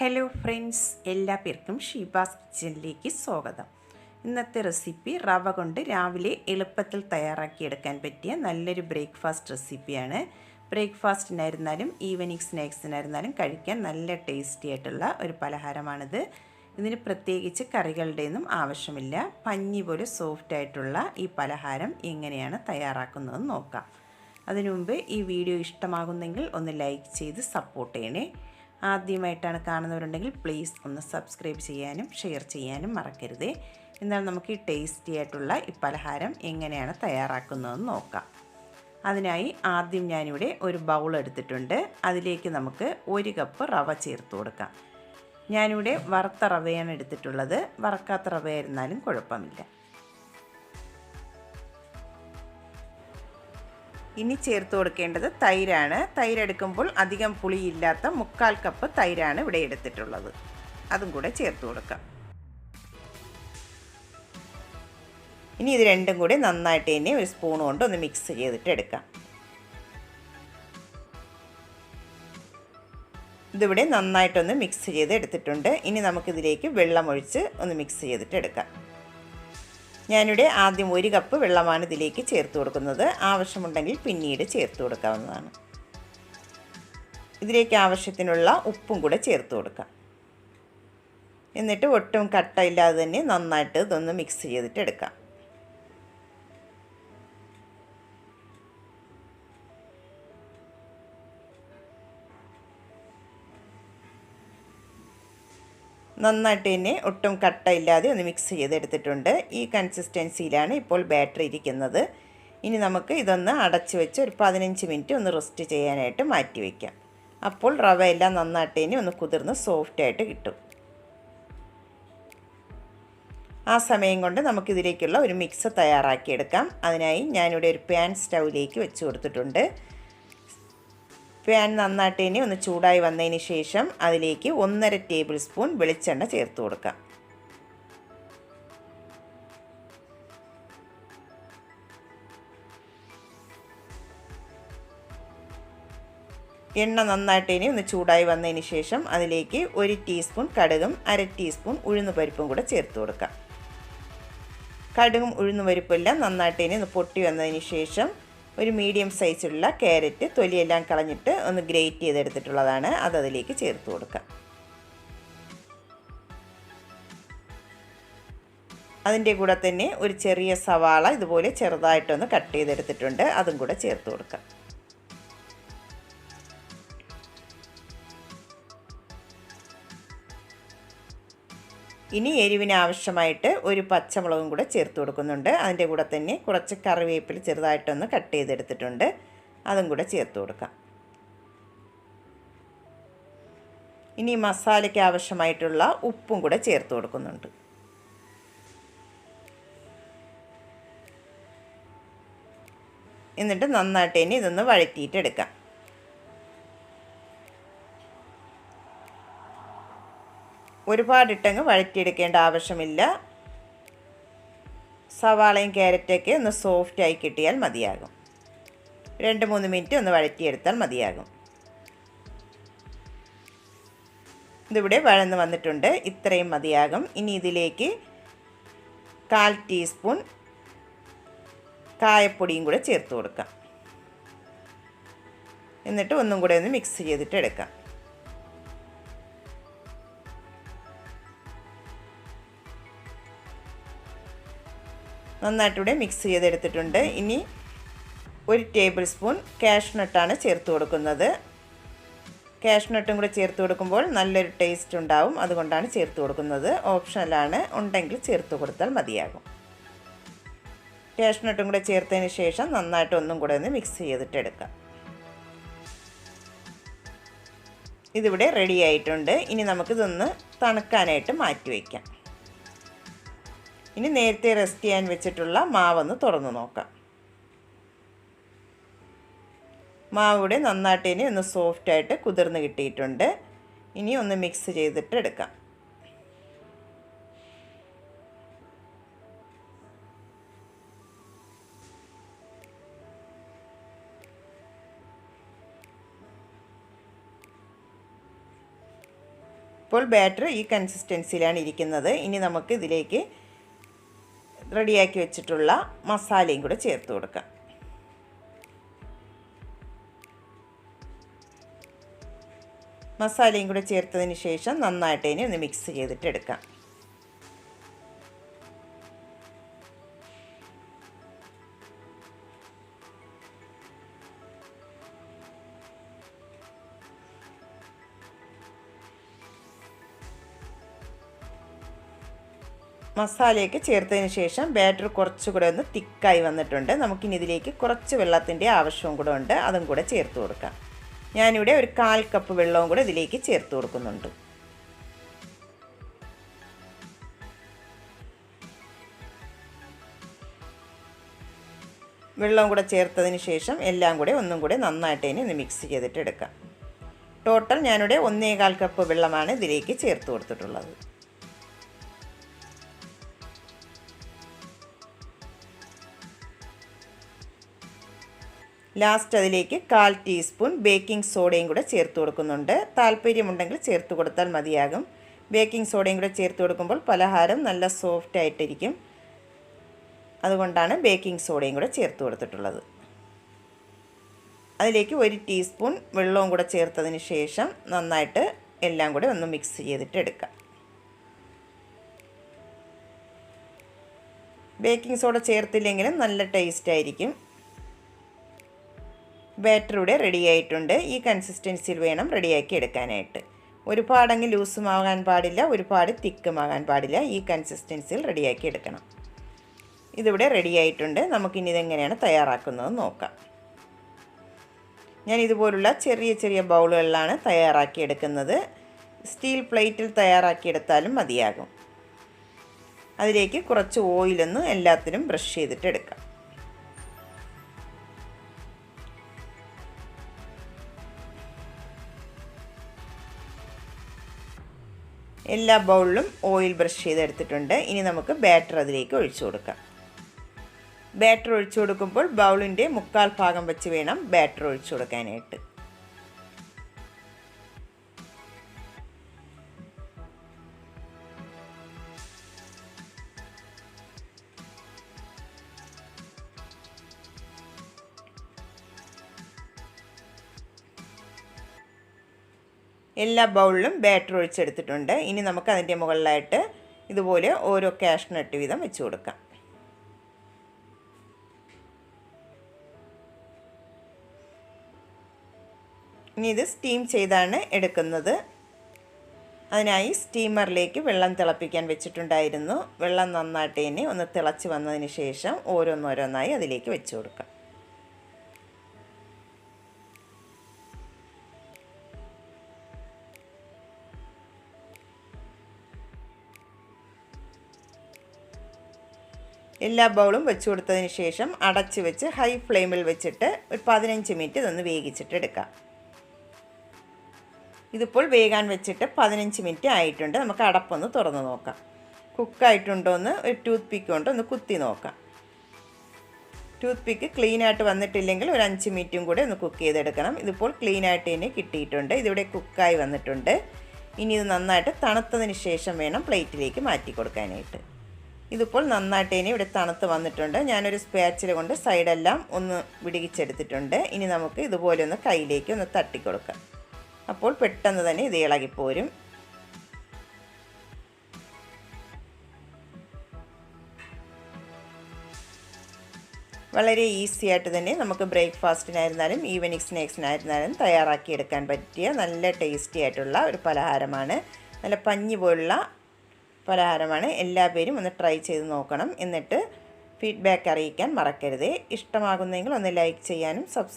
Hello friends എല്ലാ പേർക്കും ഷീബാസ് കിച്ചണിലേക്ക് സ്വാഗതം. ഇന്നത്തെ റെസിപ്പി റവ കൊണ്ട് രാവിലെ എളുപ്പത്തിൽ തയ്യാറാക്കിയെടുക്കാൻ പറ്റിയ നല്ലൊരു ബ്രേക്ക്ഫാസ്റ്റ് റെസിപ്പിയാണ് ബ്രേക്ക്ഫാസ്റ്റിനായിരുന്നാലും ഈവനിങ് സ്നാക്സിനായിരുന്നാലും കഴിക്കാൻ നല്ല ടേസ്റ്റി ആയിട്ടുള്ള ഒരു പലഹാരമാണിത്. ഇതിന് പ്രത്യേകിച്ച് കറികളുടെയൊന്നും ആവശ്യമില്ല. പഞ്ഞി പോലെ സോഫ്റ്റ് ആയിട്ടുള്ള ഈ പലഹാരം എങ്ങനെയാണ് തയ്യാറാക്കുന്നതെന്ന് നോക്കാം. അതിനു മുമ്പ് ഈ വീഡിയോ ഇഷ്ടമാകുന്നെങ്കിൽ ഒന്ന് ലൈക്ക് ചെയ്ത് സപ്പോർട്ട് ചെയ്യണേ. ആദ്യമായിട്ടാണ് കാണുന്നവരുണ്ടെങ്കിൽ പ്ലീസ് ഒന്ന് സബ്സ്ക്രൈബ് ചെയ്യാനും ഷെയർ ചെയ്യാനും മറക്കരുതേ. എന്നാൽ നമുക്ക് ഈ ടേസ്റ്റി ആയിട്ടുള്ള ഈ പലഹാരം എങ്ങനെയാണ് തയ്യാറാക്കുന്നതെന്ന് നോക്കാം. അതിനായി ആദ്യം ഞാനിവിടെ ഒരു ബൗൾ എടുത്തിട്ടുണ്ട്. അതിലേക്ക് നമുക്ക് ഒരു കപ്പ് റവ ചേർത്ത് കൊടുക്കാം. ഞാനിവിടെ വറുത്ത റവയാണ് എടുത്തിട്ടുള്ളത്. വറക്കാത്ത റവയായിരുന്നാലും കുഴപ്പമില്ല. ഇനി ചേർത്ത് കൊടുക്കേണ്ടത് തൈരാണ്. തൈരെടുക്കുമ്പോൾ അധികം പുളിയില്ലാത്ത മുക്കാൽ കപ്പ് തൈരാണ് ഇവിടെ എടുത്തിട്ടുള്ളത്. അതും കൂടെ ചേർത്ത് കൊടുക്കാം. ഇനി ഇത് രണ്ടും കൂടി നന്നായിട്ട് തന്നെ ഒരു സ്പൂൺ കൊണ്ട് ഒന്ന് മിക്സ് ചെയ്തിട്ട് എടുക്കാം. ഇതിവിടെ നന്നായിട്ടൊന്ന് മിക്സ് ചെയ്ത് എടുത്തിട്ടുണ്ട്. ഇനി നമുക്കിതിലേക്ക് വെള്ളമൊഴിച്ച് ഒന്ന് മിക്സ് ചെയ്തിട്ട് എടുക്കാം. ഞാനിവിടെ ആദ്യം ഒരു കപ്പ് വെള്ളമാണ് ഇതിലേക്ക് ചേർത്ത് കൊടുക്കുന്നത്. ആവശ്യമുണ്ടെങ്കിൽ പിന്നീട് ചേർത്ത് കൊടുക്കാവുന്നതാണ്. ഇതിലേക്ക് ആവശ്യത്തിനുള്ള ഉപ്പും കൂടെ ചേർത്ത് കൊടുക്കാം. എന്നിട്ട് ഒട്ടും കട്ടയില്ലാതെ തന്നെ നന്നായിട്ട് ഇതൊന്ന് മിക്സ് ചെയ്തിട്ട് എടുക്കാം. നന്നായിട്ട് തന്നെ ഒട്ടും കട്ടയില്ലാതെ ഒന്ന് മിക്സ് ചെയ്തെടുത്തിട്ടുണ്ട്. ഈ കൺസിസ്റ്റൻസിയിലാണ് ഇപ്പോൾ ബാറ്ററി ഇരിക്കുന്നത്. ഇനി നമുക്ക് ഇതൊന്ന് അടച്ചു വെച്ച് ഒരു പതിനഞ്ച് മിനിറ്റ് ഒന്ന് റെസ്റ്റ് ചെയ്യാനായിട്ട് മാറ്റി വയ്ക്കാം അപ്പോൾ റവ എല്ലാം നന്നായിട്ട് തന്നെ ഒന്ന് കുതിർന്ന് സോഫ്റ്റായിട്ട് കിട്ടും. ആ സമയം കൊണ്ട് നമുക്കിതിലേക്കുള്ള ഒരു മിക്സ് തയ്യാറാക്കിയെടുക്കാം. അതിനായി ഞാനിവിടെ ഒരു പാൻ സ്റ്റൗവിലേക്ക് വെച്ച് കൊടുത്തിട്ടുണ്ട്. പാൻ നന്നായിട്ട് ഇനി ഒന്ന് ചൂടായി വന്നതിന് ശേഷം അതിലേക്ക് ഒന്നര ടേബിൾ സ്പൂൺ വെളിച്ചെണ്ണ ചേർത്ത് കൊടുക്കാം. എണ്ണ നന്നായിട്ട് ഇനി ഒന്ന് ചൂടായി വന്നതിന് ശേഷം അതിലേക്ക് ഒരു ടീസ്പൂൺ കടുകും അര ടീസ്പൂൺ ഉഴുന്ന് പരിപ്പും കൂടെ ചേർത്ത് കൊടുക്കാം. കടുകും ഉഴുന്ന് പരിപ്പും എല്ലാം നന്നായിട്ട് ഇനി ഒന്ന് പൊട്ടി വന്നതിന് ശേഷം ഒരു മീഡിയം സൈസുള്ള ക്യാരറ്റ് തൊലിയെല്ലാം കളഞ്ഞിട്ട് ഒന്ന് ഗ്രേറ്റ് ചെയ്തെടുത്തിട്ടുള്ളതാണ്. അത് അതിലേക്ക് ചേർത്ത് കൊടുക്കുക. അതിന്റെ കൂടെ തന്നെ ഒരു ചെറിയ സവാള ഇതുപോലെ ചെറുതായിട്ടൊന്ന് കട്ട് ചെയ്തെടുത്തിട്ടുണ്ട്. അതും കൂടെ ചേർത്ത് കൊടുക്കാം ഇനി എരിവിന് ആവശ്യമായിട്ട് ഒരു പച്ചമുളകും കൂടെ ചേർത്ത് കൊടുക്കുന്നുണ്ട്. അതിന്റെ കൂടെ തന്നെ കുറച്ച് കറിവേപ്പില ചെറുതായിട്ടൊന്ന് കട്ട് ചെയ്തെടുത്തിട്ടുണ്ട്. അതും കൂടെ ചേർത്ത് കൊടുക്കാം. ഇനി മസാലയ്ക്ക് ആവശ്യമായിട്ടുള്ള ഉപ്പും കൂടെ ചേർത്ത് കൊടുക്കുന്നുണ്ട്. എന്നിട്ട് നന്നായിട്ട് ഇനി ഇതൊന്ന് വഴറ്റിയിട്ടെടുക്കാം ഒരുപാടിട്ടങ്ങ് വഴറ്റിയെടുക്കേണ്ട ആവശ്യമില്ല. സവാളയും ക്യാരറ്റൊക്കെ ഒന്ന് സോഫ്റ്റായി കിട്ടിയാൽ മതിയാകും. രണ്ട് മൂന്ന് മിനിറ്റ് ഒന്ന് വഴറ്റിയെടുത്താൽ മതിയാകും. ഇതിവിടെ വഴന്ന് വന്നിട്ടുണ്ട്. ഇത്രയും മതിയാകും. ഇനി ഇതിലേക്ക് കാൽ ടീസ്പൂൺ കായപ്പൊടിയും കൂടെ ചേർത്ത് കൊടുക്കാം. എന്നിട്ട് ഒന്നും കൂടെ ഒന്ന് മിക്സ് ചെയ്തിട്ട് എടുക്കാം നന്നായിട്ടിവിടെ മിക്സ് ചെയ്തെടുത്തിട്ടുണ്ട്. ഇനി ഒരു ടേബിൾ സ്പൂൺ കാഷ്നട്ടാണ് ചേർത്ത് കൊടുക്കുന്നത്. കാഷ്നട്ടും കൂടെ ചേർത്ത് കൊടുക്കുമ്പോൾ നല്ലൊരു ടേസ്റ്റ് ഉണ്ടാവും. അതുകൊണ്ടാണ് ചേർത്ത് കൊടുക്കുന്നത്. ഓപ്ഷണലാണ് ഉണ്ടെങ്കിൽ ചേർത്ത് കൊടുത്താൽ മതിയാകും. കാഷ്നട്ടും കൂടെ ചേർത്തതിന് ശേഷം നന്നായിട്ട് ഒന്നും കൂടെ ഒന്ന് മിക്സ് ചെയ്തിട്ടെടുക്കാം. ഇതിവിടെ റെഡി ആയിട്ടുണ്ട്. ഇനി നമുക്കിതൊന്ന് തണുക്കാനായിട്ട് മാറ്റി വയ്ക്കാം. ഇനി നേരത്തെ റെസ്റ്റ് ചെയ്യാൻ വെച്ചിട്ടുള്ള മാവൊന്ന് തുറന്നു നോക്കാം. മാവ് ഇവിടെ നന്നായിട്ട് ഇനി ഒന്ന് സോഫ്റ്റായിട്ട് കുതിർന്ന് കിട്ടിയിട്ടുണ്ട്. ഇനി ഒന്ന് മിക്സ് ചെയ്തിട്ട് എടുക്കാം. ഇപ്പോൾ ബാറ്റർ ഈ കൺസിസ്റ്റൻസിയിലാണ് ഇരിക്കുന്നത്. ഇനി നമുക്ക് ഇതിലേക്ക് റെഡിയാക്കി വെച്ചിട്ടുള്ള മസാലയും കൂടെ ചേർത്ത് കൊടുക്കാം. മസാലയും കൂടെ ചേർത്തതിന് ശേഷം നന്നായിട്ട് ഇനി ഒന്ന് മിക്സ് ചെയ്തിട്ട് എടുക്കാം. മസാലയൊക്കെ ചേർത്തതിന് ശേഷം ബാറ്റർ കുറച്ചുകൂടെ ഒന്ന് തിക്കായി വന്നിട്ടുണ്ട്. നമുക്കിനി ഇതിലേക്ക് കുറച്ച് വെള്ളത്തിന്റെ ആവശ്യവും കൂടെ ഉണ്ട്. അതും കൂടെ ചേർത്ത് കൊടുക്കാം. ഞാനിവിടെ ഒരു കാൽ കപ്പ് വെള്ളവും കൂടെ ഇതിലേക്ക് ചേർത്ത് കൊടുക്കുന്നുണ്ട്. വെള്ളവും കൂടെ ചേർത്തതിന് ശേഷം എല്ലാം കൂടെ ഒന്നും കൂടെ നന്നായിട്ട് ഇനി ഒന്ന് മിക്സ് ചെയ്തിട്ട് എടുക്കാം. ടോട്ടൽ ഞാനിവിടെ ഒന്നേകാൽ കപ്പ് വെള്ളമാണ് ഇതിലേക്ക് ചേർത്ത് കൊടുത്തിട്ടുള്ളത്. ലാസ്റ്റ് അതിലേക്ക് കാൽ ടീസ്പൂൺ ബേക്കിംഗ് സോഡയും കൂടെ ചേർത്ത് കൊടുക്കുന്നുണ്ട്. താല്പര്യമുണ്ടെങ്കിൽ ചേർത്ത് കൊടുത്താൽ മതിയാകും. ബേക്കിംഗ് സോഡയും കൂടെ ചേർത്ത് കൊടുക്കുമ്പോൾ പലഹാരം നല്ല സോഫ്റ്റ് ആയിട്ടിരിക്കും. അതുകൊണ്ടാണ് ബേക്കിംഗ് സോഡയും കൂടെ ചേർത്ത് കൊടുത്തിട്ടുള്ളത്. അതിലേക്ക് ഒരു ടീസ്പൂൺ വെള്ളവും കൂടെ ചേർത്തതിന് ശേഷം നന്നായിട്ട് എല്ലാം കൂടെ ഒന്ന് മിക്സ് ചെയ്തിട്ട് എടുക്കാം. ബേക്കിംഗ് സോഡ ചേർത്തില്ലെങ്കിലും നല്ല ടേസ്റ്റ് ആയിരിക്കും. ബാറ്റർ ഇവിടെ റെഡി ആയിട്ടുണ്ട്. ഈ കൺസിസ്റ്റൻസിയിൽ വേണം റെഡിയാക്കി എടുക്കാനായിട്ട്. ഒരുപാടങ്ങ് ലൂസുമാകാൻ പാടില്ല ഒരുപാട് തിക്കുമാകാൻ പാടില്ല. ഈ കൺസിസ്റ്റൻസിയിൽ റെഡിയാക്കി എടുക്കണം. ഇതിവിടെ റെഡി ആയിട്ടുണ്ട്. നമുക്കിനി ഇതെങ്ങനെയാണ് തയ്യാറാക്കുന്നത് നോക്കാം. ഞാൻ ഇതുപോലുള്ള ചെറിയ ചെറിയ ബൗളുകളിലാണ് തയ്യാറാക്കി എടുക്കുന്നത്. സ്റ്റീൽ പ്ലേറ്റിൽ തയ്യാറാക്കിയെടുത്താലും മതിയാകും. അതിലേക്ക് കുറച്ച് ഓയിലൊന്ന് എല്ലാത്തിനും ബ്രഷ് ചെയ്തിട്ട് എല്ലാ ബൗളിലും ഓയിൽ ബ്രഷ് ചെയ്തെടുത്തിട്ടുണ്ട്. ഇനി നമുക്ക് ബാറ്റർ അതിലേക്ക് ഒഴിച്ചു കൊടുക്കാം. ബാറ്റർ ഒഴിച്ചു കൊടുക്കുമ്പോൾ ബൗളിന്റെ മുക്കാൽ ഭാഗം വെച്ച് വേണം ബാറ്റർ ഒഴിച്ചു കൊടുക്കാനായിട്ട്. എല്ലാ ബൗളിലും ബാറ്റർ ഒഴിച്ചെടുത്തിട്ടുണ്ട്. ഇനി നമുക്ക് അതിന്റെ മുകളിലായിട്ട് ഇതുപോലെ ഓരോ കാഷ്നട്ട് വീതം വെച്ച് കൊടുക്കാം. ഇനി ഇത് സ്റ്റീം ചെയ്താണ് എടുക്കുന്നത്. അതിനായി സ്റ്റീമറിലേക്ക് വെള്ളം തിളപ്പിക്കാൻ വെച്ചിട്ടുണ്ടായിരുന്നു. വെള്ളം നന്നായിട്ട് തന്നെ ഒന്ന് തിളച്ച് വന്നതിന് ശേഷം ഓരോന്നോരോന്നായി അതിലേക്ക് വെച്ച് കൊടുക്കാം. എല്ലാ ബൗളും വെച്ച് കൊടുത്തതിന് ശേഷം അടച്ച് വെച്ച് ഹൈ ഫ്ലെയിമിൽ വെച്ചിട്ട് ഒരു പതിനഞ്ച് മിനിറ്റ് ഇതൊന്ന് വേവിച്ചിട്ട് എടുക്കാം. ഇതിപ്പോൾ വേഗാൻ വെച്ചിട്ട് പതിനഞ്ച് മിനിറ്റ് ആയിട്ടുണ്ട്. നമുക്ക് അടപ്പൊന്ന് തുറന്ന് നോക്കാം. കുക്കായിട്ടുണ്ടോ എന്ന് ഒരു ടൂത്ത് പിക്ക് കൊണ്ട് ഒന്ന് കുത്തി നോക്കാം. ടൂത്ത് പിക്ക് ക്ലീൻ ആയിട്ട് വന്നിട്ടില്ലെങ്കിൽ ഒരു അഞ്ച് മിനിറ്റും കൂടെ ഒന്ന് കുക്ക് ചെയ്തെടുക്കണം. ഇതിപ്പോൾ ക്ലീൻ ആയിട്ട് തന്നെ കിട്ടിയിട്ടുണ്ട്. ഇതിവിടെ കുക്കായി വന്നിട്ടുണ്ട്. ഇനി ഇത് നന്നായിട്ട് തണുത്തതിന് ശേഷം വേണം പ്ലേറ്റിലേക്ക് മാറ്റി കൊടുക്കാനായിട്ട്. ഇതിപ്പോൾ നന്നായിട്ട് ഇനി ഇവിടെ തണുത്ത് വന്നിട്ടുണ്ട്. ഞാനൊരു സ്പാച്ചിൽ കൊണ്ട് സൈഡെല്ലാം ഒന്ന് വിടികിച്ചെടുത്തിട്ടുണ്ട്. ഇനി നമുക്ക് ഇതുപോലെ ഒന്ന് കയ്യിലേക്ക് ഒന്ന് തട്ടിക്കൊടുക്കാം. അപ്പോൾ പെട്ടെന്ന് തന്നെ ഇത് ഇളകിപ്പോരും. വളരെ ഈസി ആയിട്ട് തന്നെ നമുക്ക് ബ്രേക്ക്ഫാസ്റ്റിനായിരുന്നാലും ഈവനിങ് സ്നാക്സിനായിരുന്നാലും തയ്യാറാക്കിയെടുക്കാൻ പറ്റിയ നല്ല ടേസ്റ്റി ആയിട്ടുള്ള ഒരു പലഹാരമാണ്. നല്ല പഞ്ഞി പോലുള്ള പലഹാരമാണ്. എല്ലാ പേരും ഒന്ന് ട്രൈ ചെയ്ത് നോക്കണം. എന്നിട്ട് ഫീഡ്ബാക്ക് അറിയിക്കാൻ മറക്കരുത്. ഇഷ്ടമാകുന്നെങ്കിൽ ഒന്ന് ലൈക്ക് ചെയ്യാനും സബ്സ്ക്രൈബ്